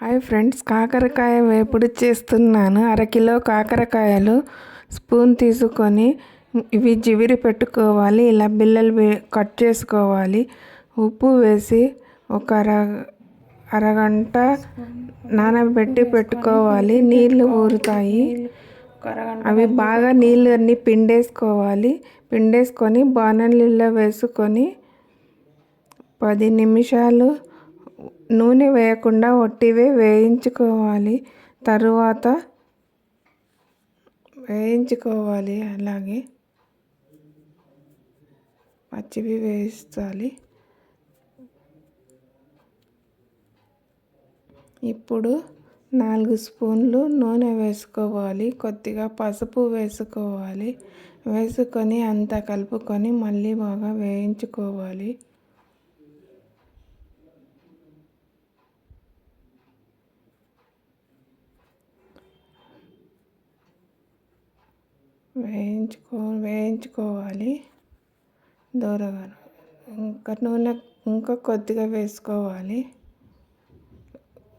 Hi friends కాకరకాయ వేపుడు చేస్తున్నాను. అరకిలో కాకరకాయలు స్పూన్ తీసుకొని ఇవి జివిరి పెట్టుకోవాలి. ఇలా బిల్లలు కట్ చేసుకోవాలి. ఉప్పు వేసి ఒక అర అరగంట నానబెట్టి పెట్టుకోవాలి. నీళ్ళు ఊరుతాయి. అవి బాగా నీళ్ళు అన్నీ పిండేసుకోవాలి. పిండేసుకొని బాణలీలో వేసుకొని పది నిమిషాలు నూనె వేయకుండా ఒట్టివే వేయించుకోవాలి. తరువాత వేయించుకోవాలి అలాగే. పచ్చివి వేయించాలి. ఇప్పుడు నాలుగు స్పూన్లు నూనె వేసుకోవాలి. కొద్దిగా పసుపు వేసుకోవాలి. వేసుకొని అంతా కలుపుకొని మళ్ళీ బాగా వేయించుకోవాలి. వేయించుకో వేయించుకోవాలి. దోరగా ఇంకా నూనె ఇంకా కొద్దిగా వేసుకోవాలి.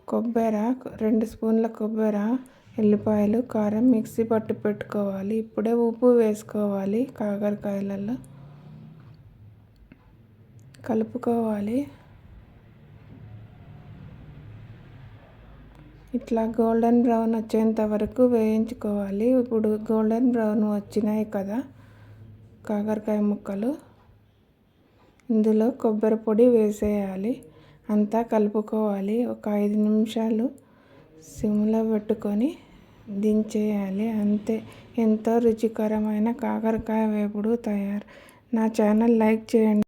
కొబ్బరి రెండు స్పూన్ల కొబ్బరి ఎల్లిపాయలు కారం మిక్సీ పట్టు పెట్టుకోవాలి. ఇప్పుడే ఉప్పు వేసుకోవాలి కాకరకాయలలో. కలుపుకోవాలి. ఇట్లా గోల్డెన్ బ్రౌన్ వచ్చేంత వరకు వేయించుకోవాలి. ఇప్పుడు గోల్డెన్ బ్రౌన్ వచ్చినాయి కదా కాకరకాయ ముక్కలు. ఇందులో కొబ్బరి పొడి వేసేయాలి. అంతా కలుపుకోవాలి. ఒక ఐదు నిమిషాలు సిమ్లో పెట్టుకొని దించేయాలి. అంతే. ఎంతో రుచికరమైన కాకరకాయ వేపుడు తయారు. నా ఛానల్ లైక్ చేయండి.